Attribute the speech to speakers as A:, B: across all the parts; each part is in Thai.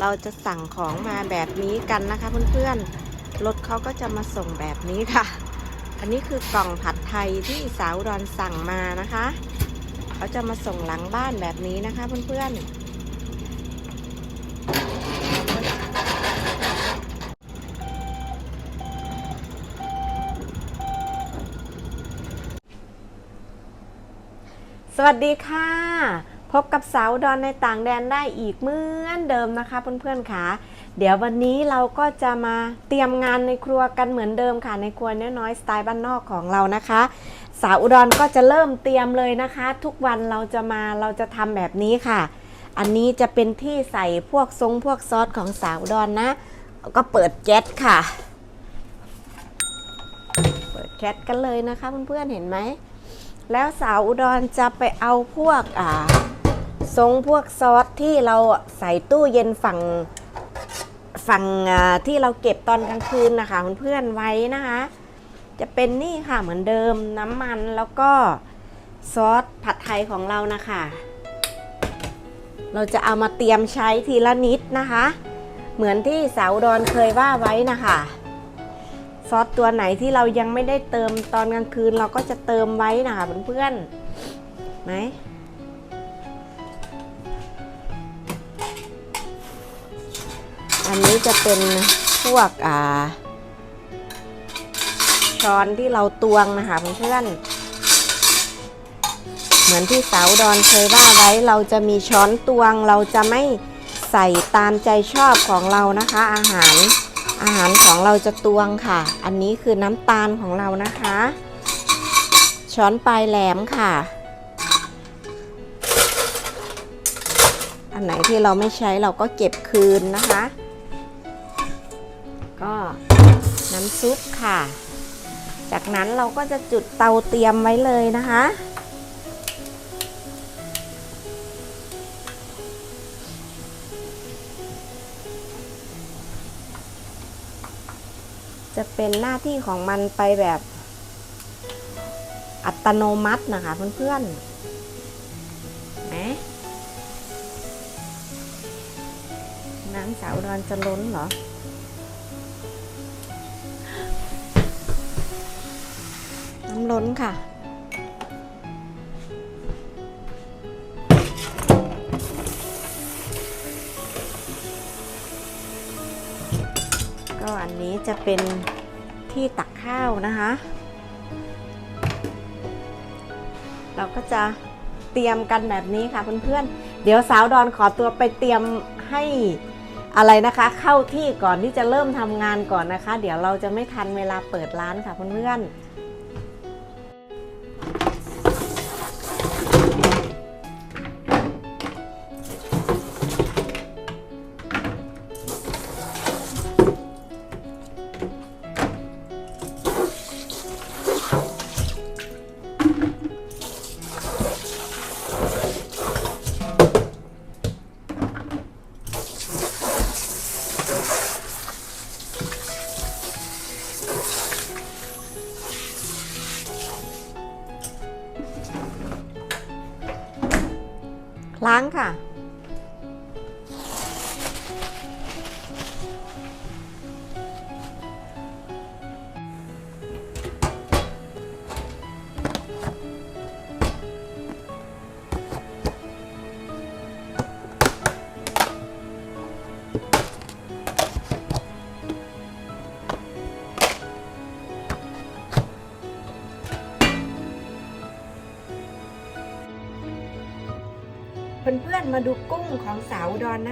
A: เราจะสั่งของมาแบบนี้กันนะคะเพื่อนๆ รถเขาก็จะมาส่งแบบนี้ค่ะ อันนี้คือกล่องผัดไทยที่สาวอุดอนสั่งมานะคะ เขาจะมาส่งหลังบ้านแบบนี้นะคะเพื่อนๆสวัสดีค่ะ พบกับสาวดอนในต่างแดนได้อีกเหมือนเดิมนะคะเพื่อนๆค่ะ เดี๋ยววันนี้เราก็จะมาเตรียมงานในครัวกันเหมือนเดิมค่ะในครัวน้อยๆสไตล์บ้านนอกของเรานะคะ สาวอุดรก็จะเริ่มเตรียมเลยนะคะ ทุกวันเราจะมาเราจะทำแบบนี้ค่ะ อันนี้จะเป็นที่ใส่พวกทรงพวกซอสของสาวอุดรนนะ ก็เปิดแก๊สค่ะ เปิดแก๊สกันเลยนะคะเพื่อนๆเห็นไหมแล้วสาวอุดรจะไปเอาพวกอ่า ทรงพวกซอสที่เราใส่ตู้เย็นฝั่งฝั่งที่เราเก็บตอนกลางคืนนะคะเพื่อนๆไว้นะคะ จะเป็นนี่ค่ะเหมือนเดิมน้ำมันแล้วก็ซอสผัดไทยของเรานะคะ เราจะเอามาเตรียมใช้ทีละนิดนะคะ เหมือนที่สาวอุดรเคยว่าไว้นะคะซอสตัวไหนที่เรายังไม่ได้เติมตอนกลางคืนเราก็จะเติมไว้นะคะเพื่อนๆไหม อันนี้จะเป็นพวกอ่า ช้อนที่เราตวงนะคะเพื่อนเหมือนที่สาวดอนเคยว่าไว้เราจะมีช้อนตวงเราจะไม่ใส่ตามใจชอบของเรานะคะ อาหารอาหารของเราจะตวงค่ะ อันนี้คือน้ำตาลของเรานะคะ ช้อนปลายแหลมค่ะ อันไหนที่เราไม่ใช้เราก็เก็บคืนนะคะ ก็น้ำซุปค่ะ จากนั้นเราก็จะจุดเตาเตรียมไว้เลยนะคะ จะเป็นหน้าที่ของมันไปแบบอัตโนมัตินะคะเพื่อนๆนะน้ำสาวดอนจะล้นเหรอำล้นค่ะ ก็อันนี้จะเป็นที่ตักข้าวนะคะ เราก็จะเตรียมกันแบบนี้ค่ะเพื่อนๆ เดี๋ยวสาวดอนขอตัวไปเตรียมให้อะไรนะคะ เข้าที่ก่อนที่จะเริ่มทำงานก่อนนะคะ เดี๋ยวเราจะไม่ทันเวลาเปิดร้านค่ะเพื่อนๆ ล้างค่ะ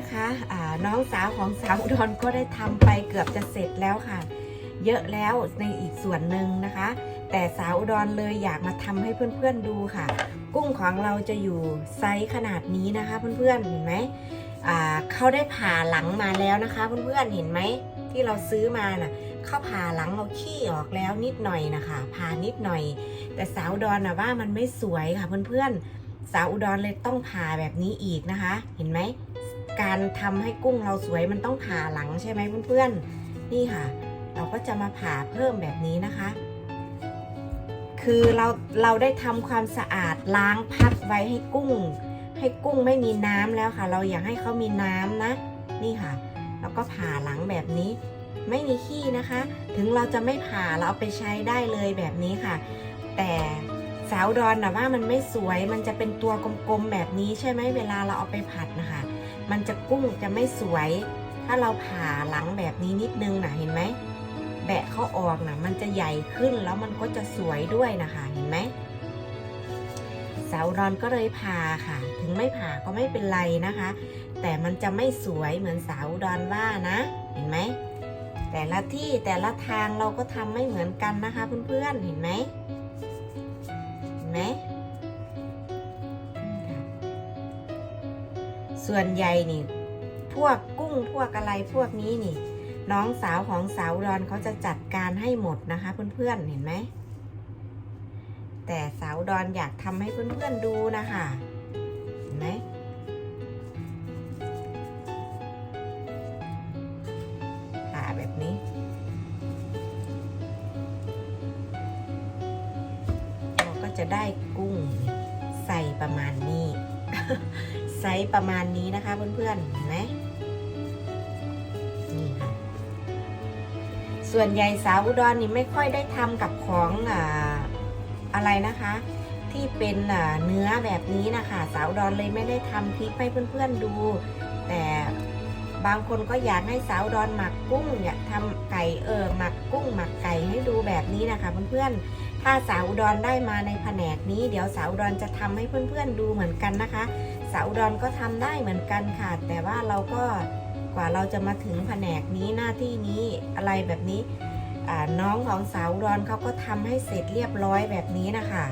A: นะคะะน้องสาวของสาวอุดอนก็ได้ทำไปเกือบจะเสร็จแล้วค่ะ เยอะแล้วในอีกส่วนหนึ่งนะคะ แต่สาวอุดรเลยอยากมาทำให้เพื่อนๆดูค่ะ กุ้งของเราจะอยู่ไซส์ขนาดนี้นะคะ เพื่อนๆเห็นไหมเขาได้ผ่าหลังมาแล้วนะคะ เพื่อนๆเห็นไหมที่เราซื้อมาน่ะเขาผ่าหลังเราขี้ออกแล้วนิดหน่อยนะคะผ่านิดหน่อย แต่สาวอุดรนะว่ามันไม่สวยค่ะเพื่อนๆสาวอุดรเลยต้องผ่าแบบนี้อีกนะคะ เห็นไหม การทำให้กุ้งเราสวยมันต้องผ่าหลังใช่ไหมเพื่อนๆ นี่ค่ะ เราก็จะมาผ่าเพิ่มแบบนี้นะคะ คือเราเราได้ทำความสะอาดล้างพัดไว้ให้กุ้ง ให้กุ้งไม่มีน้ำแล้วค่ะ เราอยากให้เขามีน้ำนะ นี่ค่ะ แล้วก็ผ่าหลังแบบนี้ ไม่มีขี้นะคะ ถึงเราจะไม่ผ่าเราเอาไปใช้ได้เลยแบบนี้ค่ะ แต่สาวดอนนะว่ามันไม่สวยมันจะเป็นตัวกลมๆแบบนี้ใช่ไหมเวลาเราเอาไปผัดนะคะ มันจะกุ้งจะไม่สวย ถ้าเราผ่าหลังแบบนี้นิดนึงนะเห็นไหม แบะเขาออกนะมันจะใหญ่ขึ้นแล้วมันก็จะสวยด้วยนะคะเห็นไหมสาวดอนก็เลยผ่าค่ะ ถึงไม่ผ่าก็ไม่เป็นไรนะคะ แต่มันจะไม่สวยเหมือนสาวดอนว่านะ เห็นไหม แต่ละที่แต่ละทางเราก็ทำไม่เหมือนกันนะคะเพื่อนๆเห็นไหมเห็นไหม ส่วนใหญ่นี่ พวกกุ้งพวกอะไรพวกนี้นี่ น้องสาวของสาวดอนเขาจะจัดการให้หมดนะคะ เพื่อนๆเห็นไหมแต่สาวดอนอยากทำให้เพื่อนๆดูนะคะเห็นไหมผ่าแบบนี้เราก็จะได้กุ้งใส่ประมาณนี้ ไซส์ประมาณนี้นะคะเพื่อนๆเห็นไหมนี่ค่ะส่วนใหญ่สาวอุดรนี่ไม่ค่อยได้ทำกับของอ่าอะไรนะคะ ที่เป็นเนื้อแบบนี้นะคะสาวอุดรเลยไม่ได้ทำคลิปให้เพื่อนๆดู แต่บางคนก็อยากให้สาวอุดรหมักกุ้งอยากทำไก่เออหมักกุ้งหมักไก่ให้ดูแบบนี้นะคะเพื่อนๆ ถ้าสาวอุดรได้มาในแผนกนี้ เดี๋ยวสาวอุดรจะทำให้เพื่อนๆดูเหมือนกันนะคะ สาวอุดรก็ทำได้เหมือนกันค่ะ แต่ว่าเราก็กว่าเราจะมาถึงแผนกนี้หน้าที่นี้อะไรแบบนี้น้องของสาวอุดรเขาก็ทำให้เสร็จเรียบร้อยแบบนี้นะคะ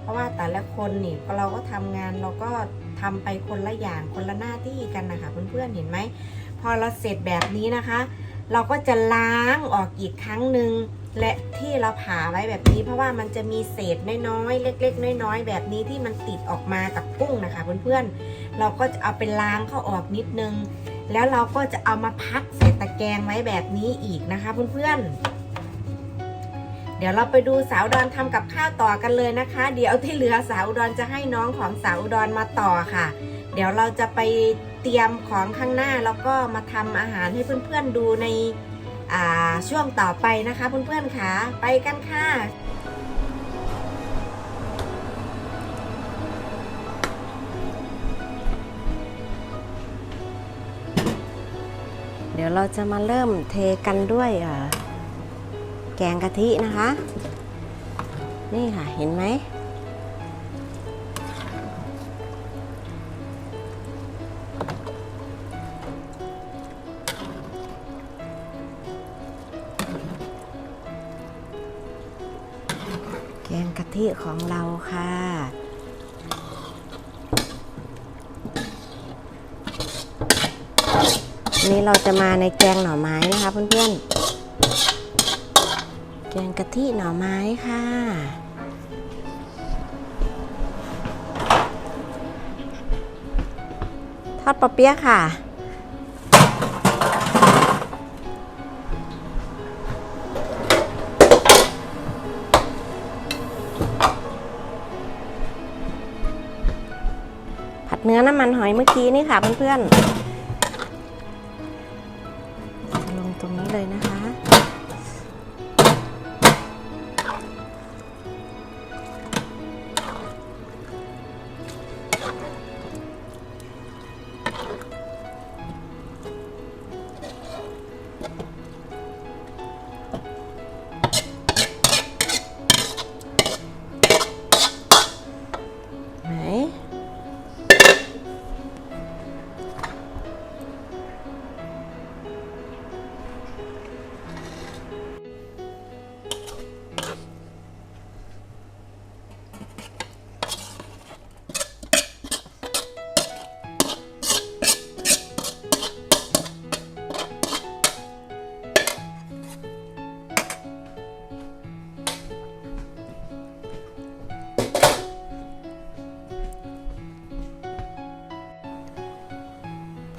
A: เพราะว่าแต่ละคนนี่พอเราก็ทำงานเราก็ทำไปคนละอย่างคนละหน้าที่กันนะคะเพื่อนๆเห็นไหมพอเราเสร็จแบบนี้นะคะ เราก็จะล้างออกอีกครั้งหนึ่ง และที่เราผ่าไว้แบบนี้เพราะว่ามันจะมีเศษน้อยๆเล็ก ๆ น้อยๆแบบนี้ที่มันติดออกมากับกุ้งนะคะเพื่อนๆเราก็จะเอาไปล้างเข้าออกนิดนึง แล้วเราก็จะเอามาพักใส่ตะแกรงไว้แบบนี้อีกนะคะเพื่อนๆเดี๋ยวเราไปดูสาวดอุดรทำกับข้าวต่อกันเลยนะคะ เดี๋ยวที่เหลือสาวดอุดรจะให้น้องของสาวดอุดรมาต่อค่ะ เดี๋ยวเราจะไปเตรียมของข้างหน้าแล้วก็มาทำอาหารให้เพื่อนๆดูใน ช่วงต่อไปนะคะเพื่อนๆค่ะไปกันค่ะเดี๋ยวเราจะมาเริ่มเทกันด้วยแกงกะทินะคะ นี่ค่ะเห็นไหม ทิของเราค่ะ นี่เราจะมาในแกงหน่อไม้นะคะเพื่อนๆ แกงกะทิหน่อไม้ค่ะ ทอดปอเปี๊ยะค่ะ เนื้อน้ำมันหอยเมื่อกี้นี่ค่ะเพื่อนๆ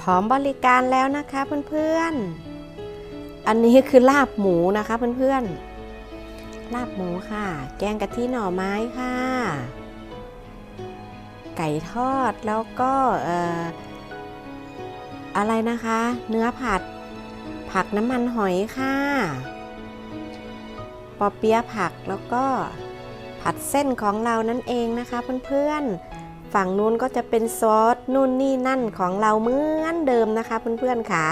A: ร้อมบริการแล้วนะคะเพื่อนๆ อันนี้คือลาบหมูนะคะเพื่อนๆ ลาบหมูค่ะ แกงกะทิหน่อไม้ค่ะ ไก่ทอดแล้วก็เอ่ออะไรนะคะ เนื้อผัด ผักน้ำมันหอยค่ะ ปอเปี๊ยะผักแล้วก็ผัดเส้นของเรานั่นเองนะคะเพื่อนๆ ฝั่งนู้นก็จะเป็นซอสนู่นนี่นั่นของเราเหมือนเดิมนะคะ เพื่อนๆค่ะ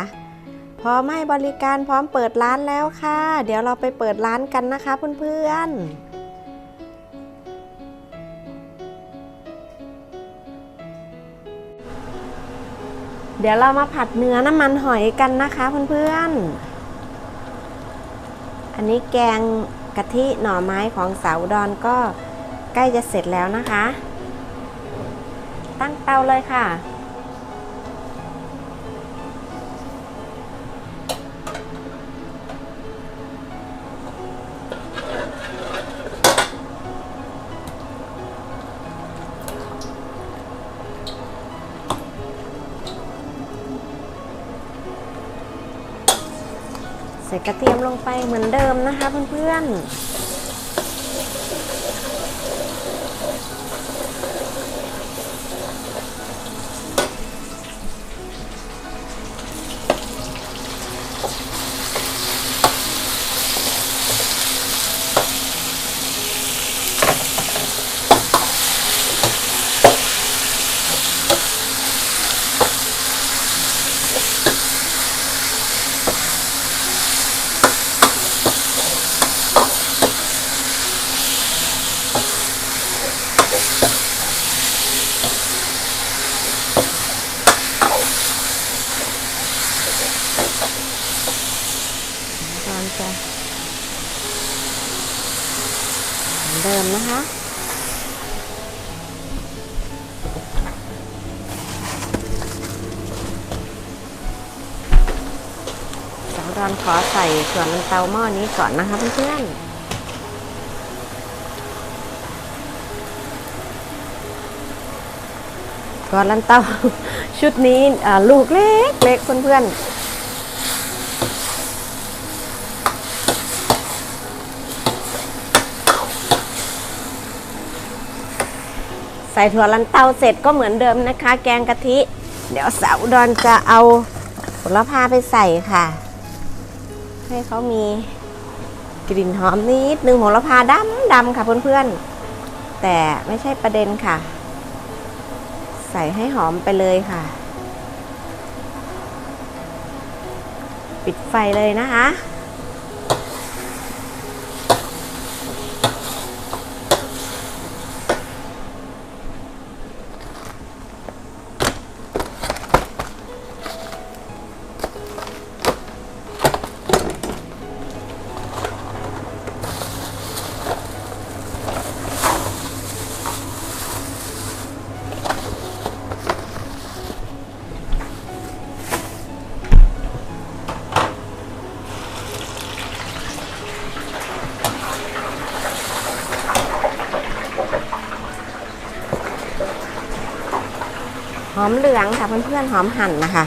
A: พร้อมให้บริการพร้อมเปิดร้านแล้วค่ะ เดี๋ยวเราไปเปิดร้านกันนะคะ เพื่อนๆเดี๋ยวเรามาผัดเนื้อน้ำมันหอยกันนะคะเพื่อนๆ อันนี้แกงกะทิหน่อไม้ของสาวดอนก็ใกล้จะเสร็จแล้วนะคะ ตั้งเตาเลยค่ะ ใส่กระเทียมลงไปเหมือนเดิมนะคะเพื่อนๆ เตาหม้อนี้ก่อนนะคะเพื่อนๆก่อนลันเตาชุดนี้ลูกเล็กเล็กเพื่อนๆ ใส่ถั่วลันเตาเสร็จก็เหมือนเดิมนะคะ แกงกะทิ เดี๋ยวสาวดอนจะเอาผลพาไปใส่ค่ะ ให้เขามีกลิ่นหอมนิดนึงโหระพาดำดำค่ะเพื่อนๆ แต่ไม่ใช่ประเด็นค่ะ ใส่ให้หอมไปเลยค่ะ ปิดไฟเลยนะคะ หอมเหลืองค่ะเพื่อนๆหอมหั่นนะคะ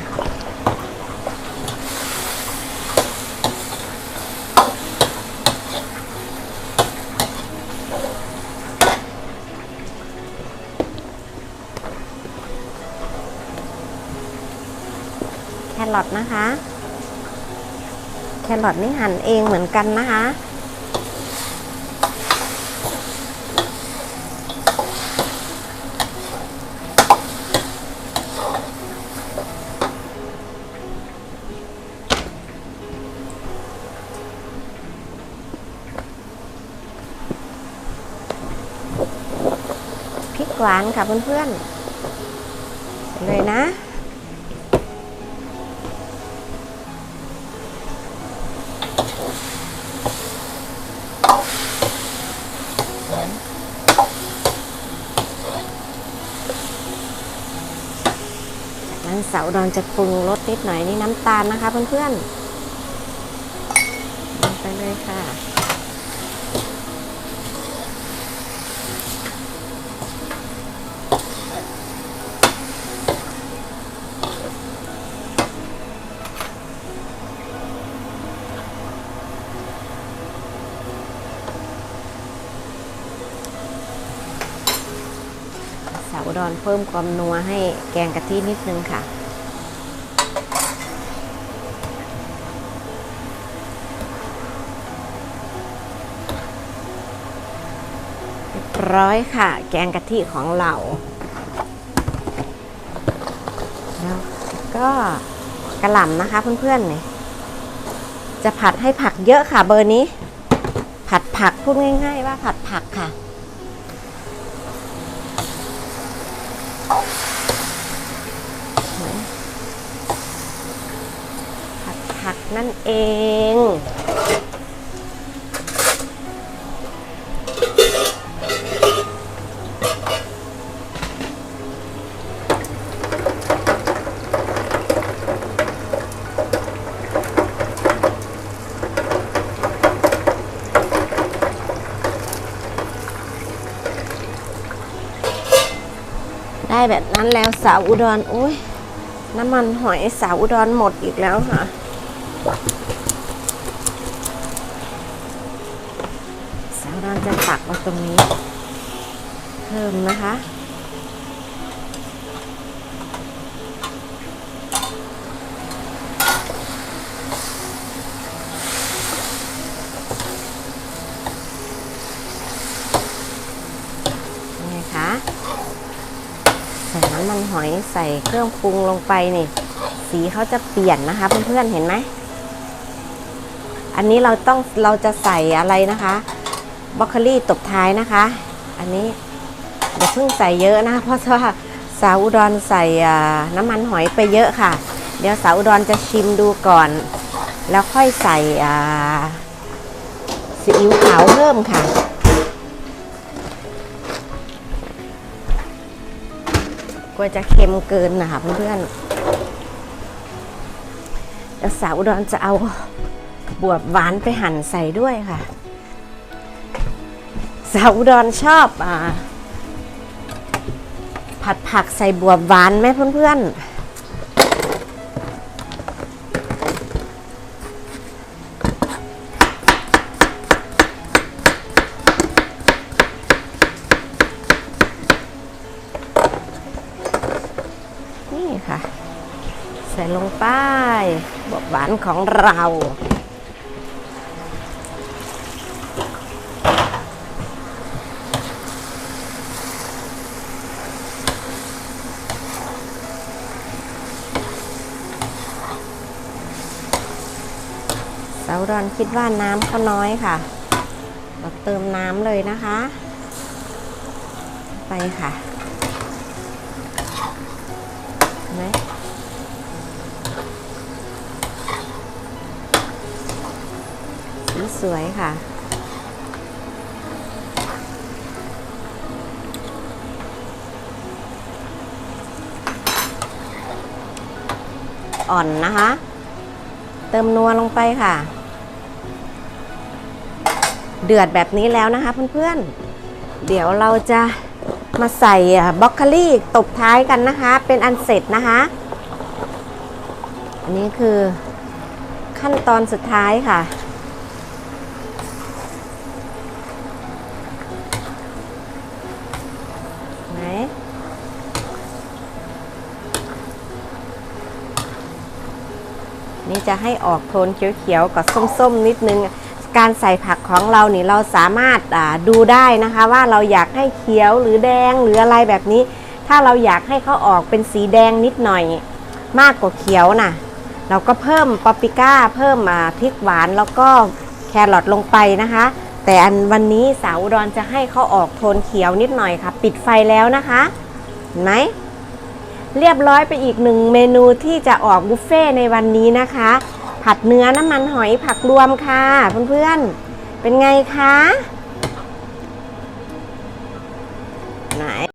A: แครอทนะคะ แครอทนี่หั่นเองเหมือนกันนะคะ หวานค่ะเพื่อนๆใส่เลยนะนั้นเสาดอนจะปรุงรสนิดหน่อยนี่น้ำตาลนะคะเพื่อนๆไปเลยค่ะ พิ่มความนัวให้แกงกะทินิดนึงค่ะ
B: ร้อยค่ะ แกงกะทิของเรา แล้วก็กระหล่ำนะคะเพื่อนๆเนี่ยจะผัดให้ผักเยอะค่ะเบอร์นี้ ผัดผักพูดง่าย ๆ ว่าผัดผักค่ะ นั่นเอง ได้แบบนั้นแล้วสาวอุดรโอ้ยน้ำมันหอยสาวอุดรหมดอีกแล้วค่ะ สาวอุดรจะตักมาตรงนี้ เพิ่มนะคะนี่ไงคะใส่น้ำมันหอยใส่เครื่องปรุงลงไปนี่ สีเขาจะเปลี่ยนนะคะเพื่อนๆเห็นไหม อันนี้เราต้องเราจะใส่อะไรนะคะบรอกโคลี่ตบท้ายนะคะ อันนี้อย่าเพิ่งใส่เยอะนะ เพราะว่าสาวอุดรใส่น้ำมันหอยไปเยอะค่ะ เดี๋ยวสาวอุดรจะชิมดูก่อน แล้วค่อยใส่ซีอิ๊วขาวเพิ่มค่ะกลัวจะเค็มเกินนะคะเพื่อนๆแล้วสาวอุดรจะเอา บวบหวานไปหั่นใส่ด้วยค่ะ สาวอุดรชอบอ่าผัดผักใส่บวบหวานไหมเพื่อนๆนี่ค่ะใส่ลงไปบวบหวานของเรา เสาดอนคิดว่าน้ำเขาน้อยค่ะเราเติมน้ำเลยนะคะ ไปค่ะเห็นไหมสีสวยค่ะอ่อนนะคะ เติมนัวลงไปค่ะ เดือดแบบนี้แล้วนะคะเพื่อนๆ เดี๋ยวเราจะมาใส่บล็อกโคลี่ตบท้ายกันนะคะ เป็นอันเสร็จนะคะ อันนี้คือขั้นตอนสุดท้ายค่ะไหนนี่จะให้ออกโทนเขียวๆกับส้มๆนิดนึง การใส่ผักของเรานี่เราสามารถดูได้นะคะ ว่าเราอยากให้เขียวหรือแดงหรืออะไรแบบนี้ ถ้าเราอยากให้เขาออกเป็นสีแดงนิดหน่อย มากกว่าเขียวนะเราก็เพิ่มปาปริก้า เพิ่มพริกหวานแล้วก็แครอทลงไปนะคะ แต่อันวันนี้สาวอุดรจะให้เขาออกโทนเขียวนิดหน่อยค่ะ ปิดไฟแล้วนะคะเห็นไหมเรียบร้อยไปอีกหนึ่งเมนูที่จะออกบุฟเฟ่ในวันนี้นะคะ ผัดเนื้อน้ำมันหอยผักรวมค่ะเพื่อนๆ เป็นไงคะ